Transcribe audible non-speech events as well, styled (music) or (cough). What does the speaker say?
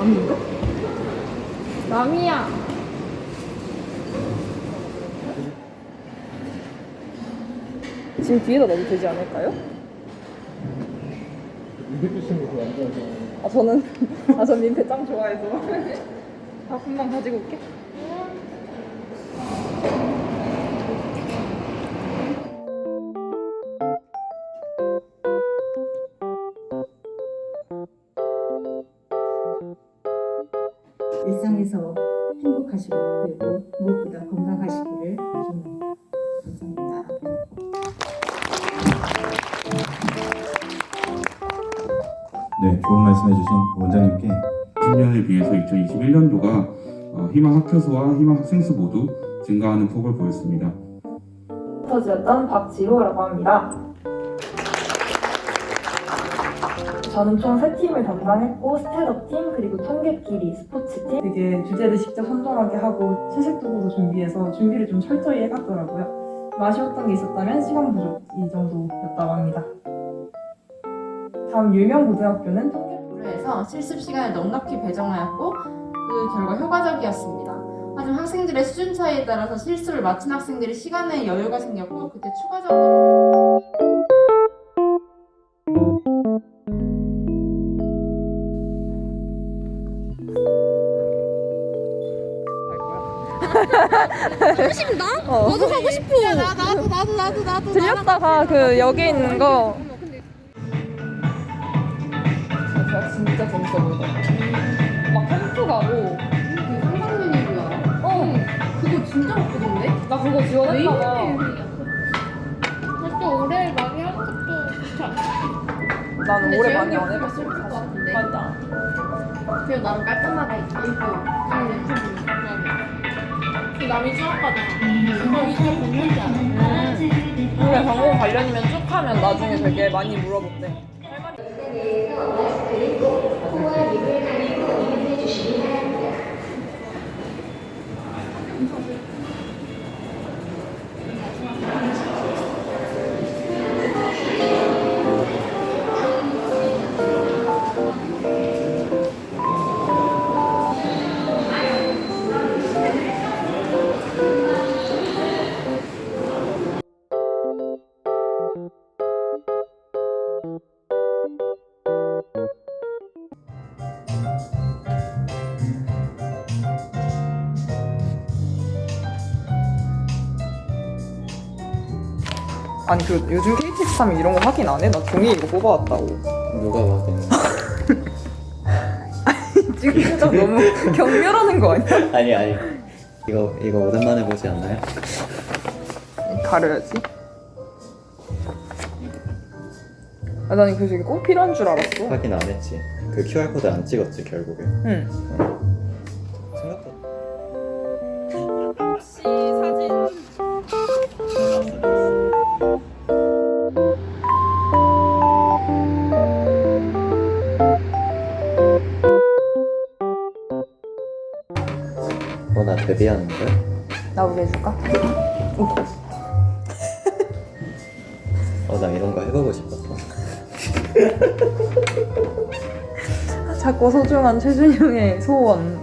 남인가? 남이야. 지금 뒤에다 넣어도 되지 않을까요? 아 저는 (laughs) 아전 민폐 짱 좋아해서 다 (laughs) 금방 가지고 올게. 일상에서 행복하시고 그리고 무엇보다 건강하시기를 기원합니다. 감사합니다. 네, 좋은 말씀해주신 원장님께 20년에 비해서 2021년도가 어, 희망 학교수와 희망 학생수 모두 증가하는 폭을 보였습니다. 터지였던 박지호라고 합니다. 저는 총 세 팀을 담당했고 스텝업 팀 그리고 통계끼리 스포츠 팀 되게 주제를 직접 선정하게 하고 실습도구도 준비해서 준비를 좀 철저히 해갔더라고요. 좀 아쉬웠던 게 있었다면 시간 부족 이 정도였다고 합니다. 다음 유명 고등학교는 통계 고려해서 실습 시간을 넉넉히 배정하였고 그 결과 효과적이었습니다. 하지만 학생들의 수준 차이에 따라서 실습을 마친 학생들이 시간에 여유가 생겼고 그때 추가적으로 어. 나도 가고 싶어. 나, 나도 나도 나도 나도. 들렸다가 그 여기 있는 거. 진짜 재밌어 보이더라. 막 캠프 가고. 상상면이고요. 어. 그거 진짜 바쁘던데? 나 그거 지원했다가. 또 올해 많이 한 것도 좋다. 나는 올해 많이 안 해봤어. 없을 것 같은데. 맞아. 그래도 나름 깔끔하게 있고. 그 남이 수학과잖아. 그거 이제 공연지 않아? 근데 광고 관련이면 쭉 하면 나중에 되게 많이 물어본대. 아니 그 요즘 KTX 타면 이런 거 확인 안 해? 나 종이 이거 뽑아왔다고. 누가 봐도 지금 진짜 너무 경멸하는 거 아니야? (laughs) 아니 아니 이거 이거 오랜만에 보지 않나요? 가려야지. 아, 난 그래서 이게 꼭 필요한 줄 알았어. 확인 안 했지 그 QR 코드 안 찍었지 결국에 응. 생 데뷔하는 거야? 나오게 해줄까? 어 나 이런 거 해보고 싶었어 작고 소중한 최준용의 소원.